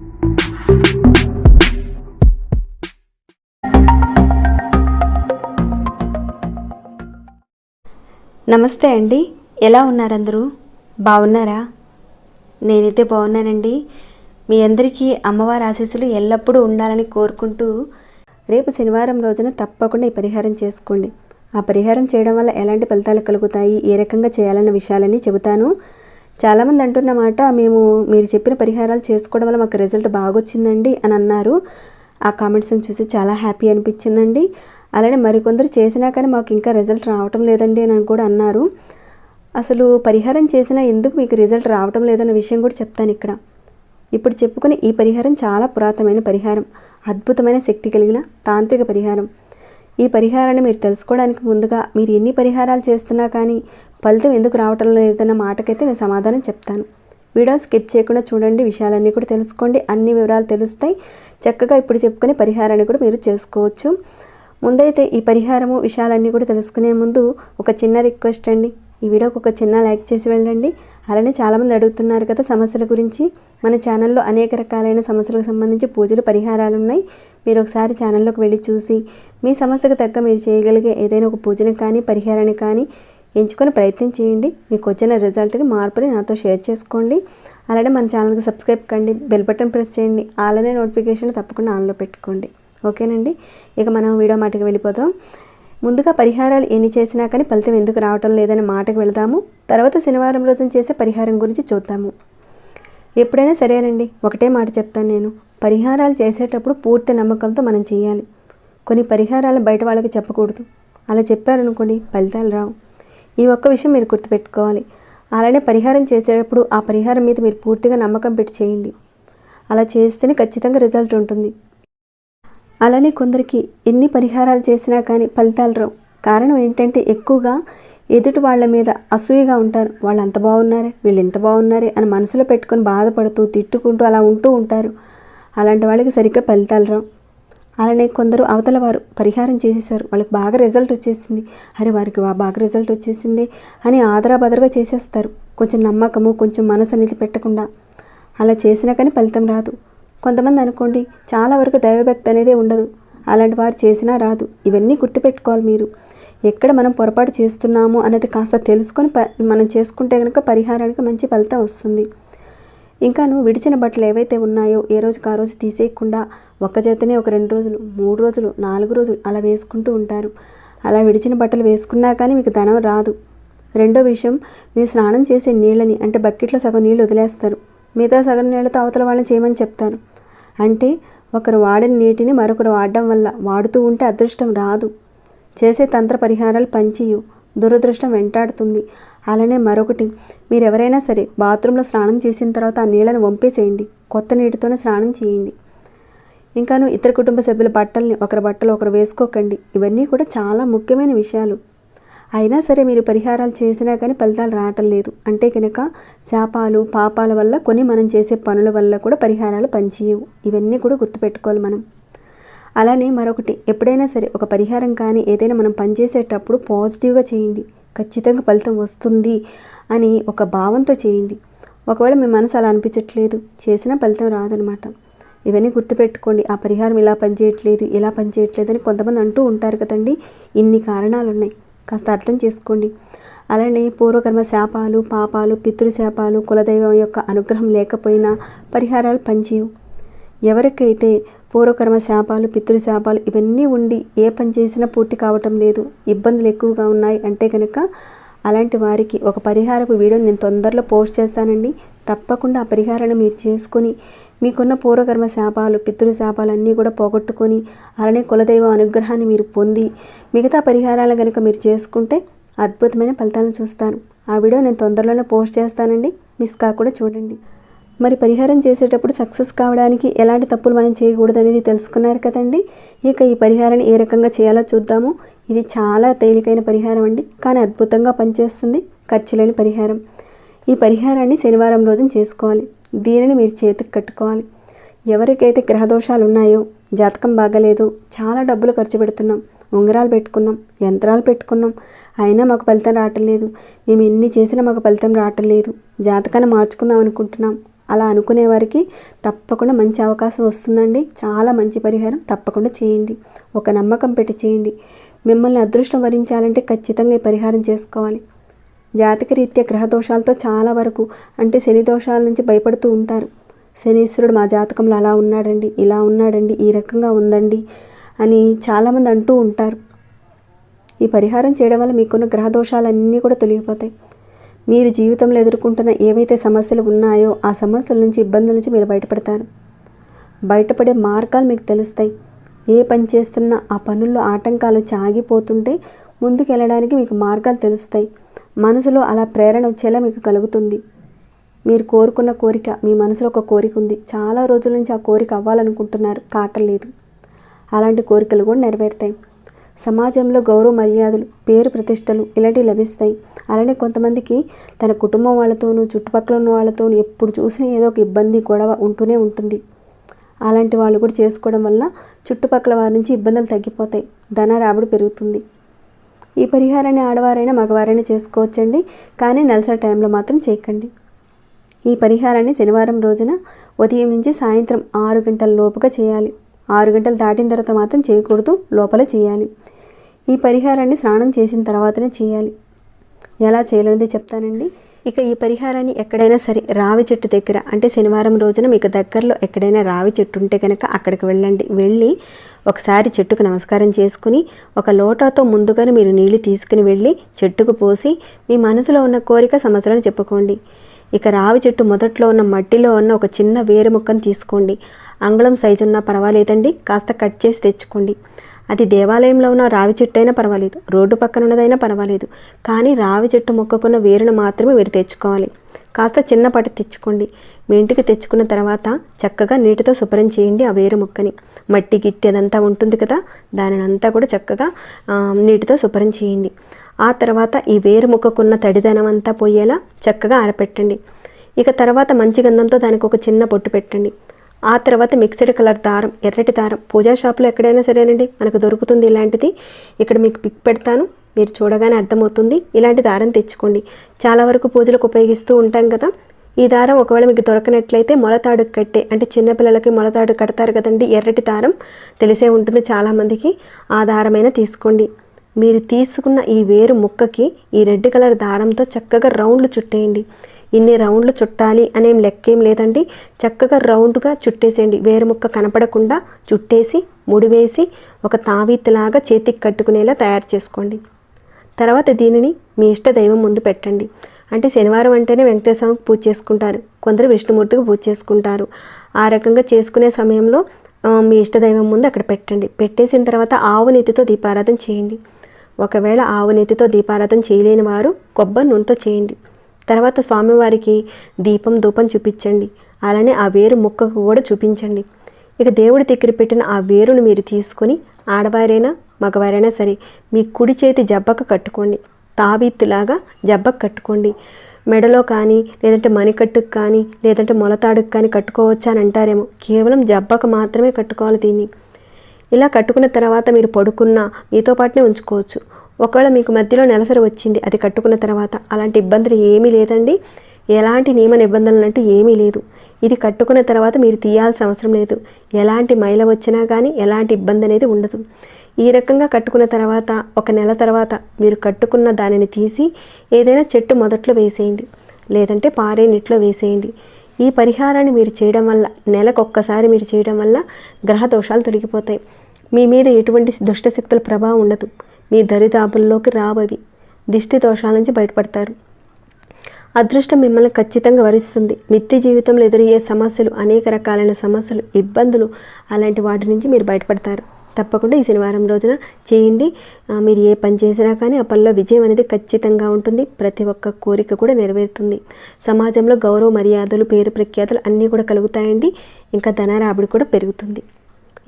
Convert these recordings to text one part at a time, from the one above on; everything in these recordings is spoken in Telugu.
నమస్తే అండి. ఎలా ఉన్నారు అందరూ బాగున్నారా? నేనైతే బాగున్నానండి. మీ అందరికీ అమ్మవారి ఆశీస్సులు ఎల్లప్పుడూ ఉండాలని కోరుకుంటూ రేపు శనివారం రోజున తప్పకుండా ఈ పరిహారం చేసుకోండి. ఆ పరిహారం చేయడం వల్ల ఎలాంటి ఫలితాలు కలుగుతాయి? ఏ రకంగా చేయాలన్న విషయాలన్నీ చెబుతాను. చాలామంది అంటున్నమాట మేము మీరు చెప్పిన పరిహారాలు చేసుకోవడం వల్ల మాకు రిజల్ట్ బాగొచ్చిందండి అని అన్నారు. ఆ కామెంట్స్ని చూసి చాలా హ్యాపీ అనిపించిందండి. అలానే మరికొందరు చేసినా కానీ మాకు ఇంకా రిజల్ట్ రావటం లేదండి అని కూడా అన్నారు. అసలు పరిహారం చేసినా ఎందుకు మీకు రిజల్ట్ రావటం లేదన్న విషయం కూడా చెప్తాను ఇక్కడ. ఇప్పుడు చెప్పుకునే ఈ పరిహారం చాలా పురాతనమైన పరిహారం అద్భుతమైన శక్తి కలిగిన తాంత్రిక పరిహారం. ఈ పరిహారాన్ని మీరు తెలుసుకోవడానికి ముందుగా మీరు ఎన్ని పరిహారాలు చేస్తున్నా కానీ ఫలితం ఎందుకు రావటం లేదన్న మాటకైతే నేను సమాధానం చెప్తాను. వీడియో స్కిప్ చేయకుండా చూడండి. విషయాలన్నీ కూడా తెలుసుకోండి. అన్ని వివరాలు తెలుస్తాయి. చక్కగా ఇప్పుడు చెప్పుకునే పరిహారాన్ని కూడా మీరు చేసుకోవచ్చు. ముందైతే ఈ పరిహారము విషయాలన్నీ కూడా తెలుసుకునే ముందు ఒక చిన్న రిక్వెస్ట్ అండి. ఈ వీడియోకి ఒక చిన్న లైక్ చేసి వెళ్ళండి. అలానే చాలామంది అడుగుతున్నారు కదా సమస్యల గురించి. మన ఛానల్లో అనేక రకాలైన సమస్యలకు సంబంధించి పూజలు పరిహారాలు ఉన్నాయి మీరు ఒకసారి ఛానల్లోకి వెళ్ళి చూసి మీ సమస్యకు తగ్గ మీరు చేయగలిగే ఏదైనా ఒక పూజను కానీ పరిహారాన్ని కానీ ఎంచుకొని ప్రయత్నం చేయండి. మీకు వచ్చిన రిజల్ట్ని మార్పుని నాతో షేర్ చేసుకోండి. అలానే మన ఛానల్కి సబ్స్క్రైబ్ కండి బెల్ బటన్ ప్రెస్ చేయండి అలానే నోటిఫికేషన్ తప్పకుండా ఆన్లో పెట్టుకోండి. ఓకేనండి? ఇక మనం వీడియో మాటకి వెళ్ళిపోతాం ముందుగా పరిహారాలు ఎన్ని చేసినా కానీ ఫలితం ఎందుకు రావటం లేదని మాటకు వెళదాము. తర్వాత శనివారం రోజున చేసే పరిహారం గురించి చూద్దాము. ఎప్పుడైనా సరేనండి ఒకటే మాట చెప్తాను నేను. పరిహారాలు చేసేటప్పుడు పూర్తి నమ్మకంతో మనం చేయాలి. కొన్ని పరిహారాలు బయట వాళ్ళకి చెప్పకూడదు. అలా చెప్పారనుకోండి ఫలితాలు రావు. ఈ ఒక్క విషయం మీరు గుర్తుపెట్టుకోవాలి. అలానే పరిహారం చేసేటప్పుడు ఆ పరిహారం మీద మీరు పూర్తిగా నమ్మకం పెట్టి చేయండి. అలా చేస్తేనే ఖచ్చితంగా రిజల్ట్ ఉంటుంది. అలానే కొందరికి ఎన్ని పరిహారాలు చేసినా కానీ ఫలితాలు రావు. కారణం ఏంటంటే ఎక్కువగా ఎదుటి వాళ్ళ మీద అసూయగా ఉంటారు. వాళ్ళు అంత బాగున్నారే వీళ్ళు ఎంత బాగున్నారే అని మనసులో పెట్టుకొని బాధపడుతూ తిట్టుకుంటూ అలా ఉంటూ ఉంటారు. అలాంటి వాళ్ళకి సరిగ్గా ఫలితాలు రావు. అలానే కొందరు అవతల వారు పరిహారం చేసేసారు వాళ్ళకి బాగా రిజల్ట్ వచ్చేసింది. అరే వారికి బాగా రిజల్ట్ వచ్చేసింది అని ఆదరాబదరగా చేసేస్తారు. కొంచెం నమ్మకము కొంచెం మనసు అనేది పెట్టకుండా అలా చేసినా కానీ ఫలితం రాదు. కొంతమంది అనుకోండి చాలా వరకు దైవభక్తి అనేది ఉండదు. అలాంటి వారు చేసినా రాదు. ఇవన్నీ గుర్తుపెట్టుకోవాలి మీరు. ఎక్కడ మనం పొరపాటు చేస్తున్నాము అనేది కాస్త తెలుసుకొని ప మనం చేసుకుంటే కనుక పరిహారానికి మంచి ఫలితం వస్తుంది. ఇంకాను విడిచిన బట్టలు ఏవైతే ఉన్నాయో ఏ రోజుకి ఆ రోజు తీసేయకుండా ఒక్క చేతనే ఒక రెండు రోజులు మూడు రోజులు నాలుగు రోజులు అలా వేసుకుంటూ ఉంటారు. అలా విడిచిన బట్టలు వేసుకున్నా కానీ మీకు ధనం రాదు. రెండో విషయం మీరు స్నానం చేసే నీళ్ళని అంటే బకెట్లో సగం నీళ్ళు వదిలేస్తారు. మిగతా సగం నీళ్ళతో అవతల వాళ్ళని చేయమని చెప్తారు. అంటే ఒకరు వాడిన నీటిని మరొకరు వాడడం వల్ల వాడుతూ ఉంటే అదృష్టం రాదు. చేసే తంత్ర పరిహారాలు పంచియు. దురదృష్టం వెంటాడుతుంది. అలానే మరొకటి మీరు ఎవరైనా సరే బాత్రూంలో స్నానం చేసిన తర్వాత ఆ నీళ్ళని వంపేసేయండి. కొత్త నీటితోనే స్నానం చేయండి. ఇంకాను ఇతర కుటుంబ సభ్యుల బట్టల్ని ఒకరి బట్టలు ఒకరు వేసుకోకండి. ఇవన్నీ కూడా చాలా ముఖ్యమైన విషయాలు. అయినా సరే మీరు పరిహారాలు చేసినా కానీ ఫలితాలు రావటం లేదు. అంటే కనుక శాపాలు పాపాల వల్ల కొన్ని మనం చేసే పనుల వల్ల కూడా పరిహారాలు పనిచేయవు. ఇవన్నీ కూడా గుర్తుపెట్టుకోవాలి మనం. అలానే మరొకటి ఎప్పుడైనా సరే ఒక పరిహారం కానీ ఏదైనా మనం పనిచేసేటప్పుడు పాజిటివ్గా చేయండి. ఖచ్చితంగా ఫలితం వస్తుంది అని ఒక భావంతో చేయండి. ఒకవేళ మీ మనసు అలా అనిపించట్లేదు చేసినా ఫలితం రాదనమాట. ఇవన్నీ గుర్తుపెట్టుకోండి. ఆ పరిహారం ఇలా పనిచేయట్లేదు ఇలా పనిచేయట్లేదు అని కొంతమంది అంటూ ఉంటారు కదండి. ఇన్ని కారణాలు ఉన్నాయి కాస్త అర్థం చేసుకోండి. అలానే పూర్వకర్మ శాపాలు పాపాలు పితృశాపాలు కులదైవం యొక్క అనుగ్రహం లేకపోయినా పరిహారాలు పనిచేయవు. ఎవరికైతే పూర్వకర్మ శాపాలు పితృశాపాలు ఇవన్నీ ఉండి ఏ పని చేసినా పూర్తి కావటం లేదు ఇబ్బందులు ఎక్కువగా ఉన్నాయి అంటే కనుక అలాంటి వారికి ఒక పరిహారపు వీడియో నేను తొందరలో పోస్ట్ చేస్తానండి. తప్పకుండా ఆ పరిహారాన్ని మీరు చేసుకొని మీకున్న పూర్వకర్మ శాపాలు పితృశాపాలు అన్నీ కూడా పోగొట్టుకొని అలానే కులదైవ అనుగ్రహాన్ని మీరు పొంది మిగతా పరిహారాలు కనుక మీరు చేసుకుంటే అద్భుతమైన ఫలితాలను చూస్తాను. ఆ వీడియో నేను తొందరలోనే పోస్ట్ చేస్తానండి. మిస్ కాకుండా చూడండి. మరి పరిహారం చేసేటప్పుడు సక్సెస్ కావడానికి ఎలాంటి తప్పులు మనం చేయకూడదు అనేది తెలుసుకున్నారు కదండి. ఇక ఈ పరిహారాన్ని ఏ రకంగా చేయాలో చూద్దాము. ఇది చాలా తేలికైన పరిహారం అండి. కానీ అద్భుతంగా పనిచేస్తుంది. ఖర్చు లేని పరిహారం. ఈ పరిహారాన్ని శనివారం రోజున చేసుకోవాలి. దీనిని మీరు చేతికి కట్టుకోవాలి. ఎవరికైతే గ్రహదోషాలు ఉన్నాయో జాతకం బాగలేదు చాలా డబ్బులు ఖర్చు పెడుతున్నాం ఉంగరాలు పెట్టుకున్నాం యంత్రాలు పెట్టుకున్నాం అయినా మాకు ఫలితం రావటం లేదు. మేము ఎన్ని చేసినా మాకు ఫలితం రావటం లేదు. జాతకాన్ని మార్చుకుందాం అనుకుంటున్నాం. అలా అనుకునే వారికి తప్పకుండా మంచి అవకాశం వస్తుందండి. చాలా మంచి పరిహారం తప్పకుండా చేయండి. ఒక నమ్మకం పెట్టి చేయండి. మిమ్మల్ని అదృష్టం వరించాలంటే ఖచ్చితంగా ఈ పరిహారం చేసుకోవాలి. జాతక రీత్యా గ్రహ దోషాలతో చాలా వరకు అంటే శని దోషాల నుంచి భయపడుతూ ఉంటారు. శనీశ్వరుడు మా జాతకంలో అలా ఉన్నాడండి ఇలా ఉన్నాడండి ఈ రకంగా ఉందండి అని చాలామంది అంటూ ఉంటారు. ఈ పరిహారం చేయడం వల్ల మీకున్న గ్రహ దోషాలన్నీ కూడా తొలగిపోతాయి. మీరు జీవితంలో ఎదుర్కొంటున్న ఏవైతే సమస్యలు ఉన్నాయో ఆ సమస్యల నుంచి ఇబ్బందుల నుంచి మీరు బయటపడతారు. బయటపడే మార్గాలు మీకు తెలుస్తాయి. ఏ పని చేస్తున్నా ఆ పనుల్లో ఆటంకాలు చాగిపోతుంటే ముందుకు వెళ్ళడానికి మీకు మార్గాలు తెలుస్తాయి. మనసులో అలా ప్రేరణ వచ్చేలా మీకు కలుగుతుంది. మీరు కోరుకున్న కోరిక మీ మనసులో ఒక కోరిక ఉంది. చాలా రోజుల నుంచి ఆ కోరిక అవ్వాలనుకుంటున్నారు. కాటలేదు అలాంటి కోరికలు కూడా నెరవేరుతాయి. సమాజంలో గౌరవ మర్యాదలు పేరు ప్రతిష్టలు ఇలాంటివి లభిస్తాయి. అలానే కొంతమందికి తన కుటుంబం వాళ్ళతోనూ చుట్టుపక్కల ఉన్న వాళ్ళతోనూ ఎప్పుడు చూసినా ఏదో ఒక ఇబ్బంది గొడవ ఉంటూనే ఉంటుంది. అలాంటి వాళ్ళు కూడా చేసుకోవడం వల్ల చుట్టుపక్కల వారి నుంచి ఇబ్బందులు తగ్గిపోతాయి. ధన రాబడి పెరుగుతుంది. ఈ పరిహారాన్ని ఆడవారైనా మగవారైనా చేసుకోవచ్చండి. కానీ నెలసరి టైంలో మాత్రం చేయకండి. ఈ పరిహారాన్ని శనివారం రోజున ఉదయం నుంచి సాయంత్రం ఆరు గంటల లోపుగా చేయాలి. ఆరు గంటలు దాటిన తర్వాత మాత్రం చేయకూడదు. లోపల చేయాలి. ఈ పరిహారాన్ని స్నానం చేసిన తర్వాతనే చేయాలి. ఎలా చేయాలనేది చెప్తానండి. ఇక ఈ పరిహారాన్ని ఎక్కడైనా సరే రావి చెట్టు దగ్గర అంటే శనివారం రోజున మీకు దగ్గరలో ఎక్కడైనా రావి చెట్టు ఉంటే కనుక అక్కడికి వెళ్ళండి. వెళ్ళి ఒకసారి చెట్టుకు నమస్కారం చేసుకుని ఒక లోటాతో ముందుగానే మీరు నీళ్ళు తీసుకుని వెళ్ళి చెట్టుకు పోసి మీ మనసులో ఉన్న కోరిక సమస్యలను చెప్పుకోండి. ఇక రావి చెట్టు మొదట్లో ఉన్న మట్టిలో ఉన్న ఒక చిన్న వేరు ముక్కను తీసుకోండి. అంగుళం సైజు ఉన్నా పర్వాలేదండి కాస్త కట్ చేసి తెచ్చుకోండి. అది దేవాలయంలో ఉన్న రావి చెట్టు అయినా పర్వాలేదు రోడ్డు పక్కన ఉన్నదైనా పర్వాలేదు. కానీ రావి చెట్టు మొక్కకున్న వేరును మాత్రమే మీరు తెచ్చుకోవాలి. కాస్త చిన్నపాటి తెచ్చుకోండి. మీ ఇంటికి తెచ్చుకున్న తర్వాత చక్కగా నీటితో శుభ్రం చేయండి ఆ వేరు మొక్కని. మట్టి గిట్టి అదంతా ఉంటుంది కదా దానిని అంతా కూడా చక్కగా నీటితో శుభ్రం చేయండి. ఆ తర్వాత ఈ వేరు మొక్కకున్న తడిదనం అంతా పోయేలా చక్కగా ఆరపెట్టండి. ఇక తర్వాత మంచి గంధంతో దానికి ఒక చిన్న పొట్టు పెట్టండి. ఆ తర్వాత మిక్స్డ్ కలర్ దారం ఎర్రటి దారం. పూజా షాప్లో ఎక్కడైనా సరేనండి మనకు దొరుకుతుంది ఇలాంటిది. ఇక్కడ మీకు పిక్ పెడతాను మీరు చూడగానే అర్థమవుతుంది. ఇలాంటి దారం తెచ్చుకోండి. చాలా వరకు పూజలకు ఉపయోగిస్తూ ఉంటాం కదా. ఈ దారం ఒకవేళ మీకు దొరకనట్లయితే మొలతాడు కట్టే అంటే చిన్నపిల్లలకి మొలతాడు కడతారు కదండి ఎర్రటి దారం తెలిసే ఉంటుంది చాలామందికి. ఆ దారమైనా తీసుకోండి. మీరు తీసుకున్న ఈ వేరు ముక్కకి ఈ రెడ్ కలర్ దారంతో చక్కగా రౌండ్లు చుట్టేయండి. ఇన్ని రౌండ్లు చుట్టాలి అనేం లెక్కేం లేదండి. చక్కగా రౌండ్గా చుట్టేసేయండి. వేరు ముక్క కనపడకుండా చుట్టేసి ముడివేసి ఒక తావీత్తులాగా చేతికి కట్టుకునేలా తయారు చేసుకోండి. తర్వాత దీనిని మీ ఇష్ట దైవం ముందు పెట్టండి. అంటే శనివారం అంటేనే వెంకటేశ్వరకి పూజ చేసుకుంటారు. కొందరు విష్ణుమూర్తికి పూజ చేసుకుంటారు. ఆ రకంగా చేసుకునే సమయంలో మీ ఇష్టదైవం ముందు అక్కడ పెట్టండి. పెట్టేసిన తర్వాత ఆవు నెత్తితో దీపారాధన చేయండి. ఒకవేళ ఆవు నెత్తితో దీపారాధన చేయలేని వారు కొబ్బరి నూనెతో చేయండి. తర్వాత స్వామివారికి దీపం ధూపం చూపించండి. అలానే ఆ వేరు ముక్కకు కూడా చూపించండి. ఇక దేవుడి దగ్గర పెట్టిన ఆ వేరును మీరు తీసుకొని ఆడవారైనా మగవారైనా సరే మీ కుడి చేతి జబ్బకు కట్టుకోండి. తావిత్తులాగా జబ్బకు కట్టుకోండి. మెడలో కానీ లేదంటే మణికట్టుకు కానీ లేదంటే మొలతాడుకు కానీ కట్టుకోవచ్చు అని అంటారేమో. కేవలం జబ్బకు మాత్రమే కట్టుకోవాలి దీన్ని. ఇలా కట్టుకున్న తర్వాత మీరు పడుకున్న మీతో పాటునే ఉంచుకోవచ్చు. ఒకవేళ మీకు మధ్యలో నెలసరి వచ్చింది అది కట్టుకున్న తర్వాత అలాంటి ఇబ్బందులు ఏమీ లేదండి. ఎలాంటి నియమ నిబంధనలు అంటూ ఏమీ లేదు. ఇది కట్టుకున్న తర్వాత మీరు తీయాల్సిన అవసరం లేదు. ఎలాంటి మైల వచ్చినా కానీ ఎలాంటి ఇబ్బంది అనేది ఉండదు. ఈ రకంగా కట్టుకున్న తర్వాత ఒక నెల తర్వాత మీరు కట్టుకున్న దానిని తీసి ఏదైనా చెట్టు మొదట్లో వేసేయండి. లేదంటే పారే నీటిలో వేసేయండి. ఈ పరిహారాన్ని మీరు చేయడం వల్ల నెలకొక్కసారి మీరు చేయడం వల్ల గ్రహ దోషాలు తొలగిపోతాయి. మీ మీద ఎటువంటి దుష్టశక్తుల ప్రభావం ఉండదు. మీ దరిదాపుల్లోకి రావవి. దిష్టి దోషాల నుంచి బయటపడతారు. అదృష్టం మిమ్మల్ని ఖచ్చితంగా వరిస్తుంది. నిత్య జీవితంలో ఎదురయ్యే సమస్యలు అనేక రకాలైన సమస్యలు ఇబ్బందులు అలాంటి వాటి నుంచి మీరు బయటపడతారు. తప్పకుండా ఈ శనివారం రోజున చేయండి. మీరు ఏ పని చేసినా కానీ ఆ పనిలో విజయం అనేది ఖచ్చితంగా ఉంటుంది. ప్రతి ఒక్క కోరిక కూడా నెరవేరుతుంది. సమాజంలో గౌరవ మర్యాదలు పేరు ప్రఖ్యాతులు అన్నీ కూడా కలుగుతాయండి. ఇంకా ధనరాబడి కూడా పెరుగుతుంది.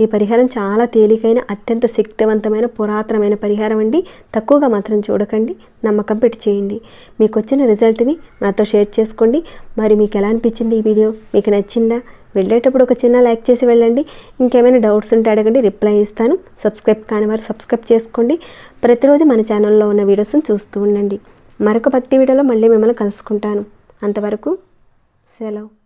ఈ పరిహారం చాలా తేలికైన అత్యంత శక్తివంతమైన పురాతనమైన పరిహారం అండి. తక్కువగా మాత్రం చూడకండి నమ్మకం పెట్టి చేయండి. మీకు వచ్చిన రిజల్ట్ని నాతో షేర్ చేసుకోండి. మరి మీకు ఎలా అనిపించింది ఈ వీడియో? మీకు నచ్చిందా? వెళ్ళేటప్పుడు ఒక చిన్న లైక్ చేసి వెళ్ళండి. ఇంకేమైనా డౌట్స్ ఉంటే అడగండి రిప్లై ఇస్తాను. సబ్స్క్రైబ్ కాని వారు సబ్స్క్రైబ్ చేసుకోండి. ప్రతిరోజు మన ఛానల్లో ఉన్న వీడియోస్ని చూస్తూ ఉండండి. మరొక భక్తి వీడియోలో మళ్ళీ మిమ్మల్ని కలుసుకుంటాను. అంతవరకు సెలవు.